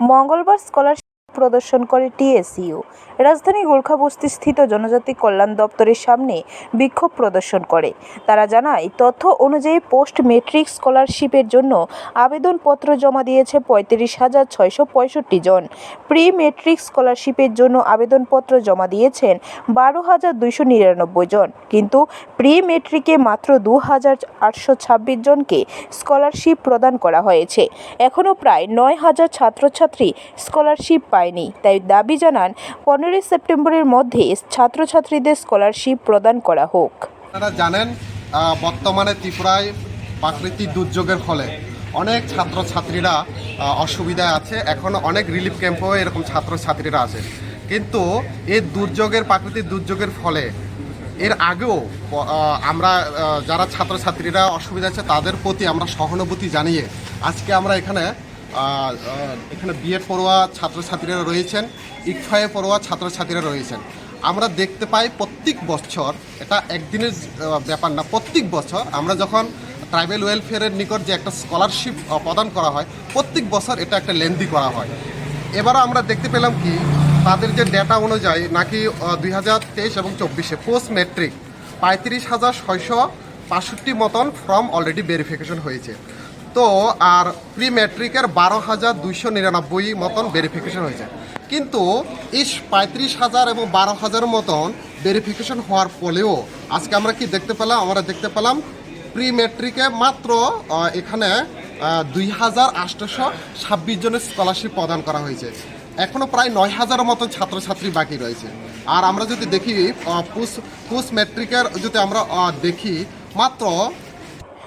মঙ্গলবার স্কলারশিপ প্রদর্শন করে টিএসইউ। রাজধানী গোর্খাবস্তি স্থিত জনজাতি কল্যাণ দপ্তরের সামনে বিক্ষোভ প্রদর্শন করে। তারা জানায়, তথ্য অনুযায়ী পোস্ট মেট্রিক স্কলারশিপের জন্য আবেদনপত্র জমা দিয়েছে পঁয়ত্রিশ হাজার ছয়শো পঁয়ষট্টি জন। প্রি মেট্রিক স্কলারশিপের জন্য আবেদনপত্র জমা দিয়েছেন বারো হাজার দুইশো নিরানব্বই জন। কিন্তু প্রি মেট্রিকে মাত্র দু হাজার আটশো ছাব্বিশ জনকে স্কলারশিপ প্রদান করা হয়েছে। এখনও প্রায় নয় হাজার ছাত্রছাত্রী স্কলারশিপ পায়নি তাই দাবি জানান, পনেরোই সেপ্টেম্বরের মধ্যে ছাত্রছাত্রীদের স্কলারশিপ প্রদান করা হোক। জানেন বর্তমানে ত্রিপুরায় প্রাকৃতিক দুর্যোগের ফলে অনেক ছাত্রছাত্রীরা অসুবিধায় আছে। এখন অনেক রিলিফ ক্যাম্পেও এরকম ছাত্রছাত্রীরা আছে। কিন্তু এই দুর্যোগের, প্রাকৃতিক দুর্যোগের ফলে এর আগেও আমরা যারা ছাত্রছাত্রীরা অসুবিধা আছে, তাদের প্রতি আমরা সহানুভূতি জানিয়ে আজকে আমরা এখানে এখানে বিএড পড়ুয়া ছাত্রছাত্রীরা রয়েছেন ইকফায়ে পড়ুয়া ছাত্রছাত্রীরা রয়েছেন। আমরা দেখতে পাই প্রত্যেক বছর, এটা একদিনের ব্যাপার না, প্রত্যেক বছর আমরা যখন ট্রাইবেল ওয়েলফেয়ারের নিকট যে একটা স্কলারশিপ প্রদান করা হয়, প্রত্যেক বছর এটা একটা লেন্দি করা হয়। এবারও আমরা দেখতে পেলাম কি, তাদের যে ডেটা অনুযায়ী নাকি দুই হাজার তেইশ এবং চব্বিশে পোস্ট মেট্রিক পঁয়ত্রিশ হাজার ছয়শো বাষট্টি মতন ফর্ম অলরেডি ভেরিফিকেশন হয়েছে। তো আর প্রি ম্যাট্রিকের বারো হাজার দুইশো নিরানব্বই মতন ভেরিফিকেশন হয়েছে। কিন্তু এই পঁয়ত্রিশ হাজার এবং বারো হাজার মতন ভেরিফিকেশন হওয়ার ফলেও আজকে আমরা কি দেখতে পেলাম? আমরা দেখতে পেলাম প্রি ম্যাট্রিকে মাত্র এখানে দুই হাজার আটশোশো ছাব্বিশ জনের স্কলারশিপ প্রদান করা হয়েছে। এখনও প্রায় নয় হাজার মতন ছাত্রছাত্রী বাকি রয়েছে। আর আমরা যদি দেখি পোস্ট পোস্ট ম্যাট্রিকের যদি আমরা দেখি, মাত্র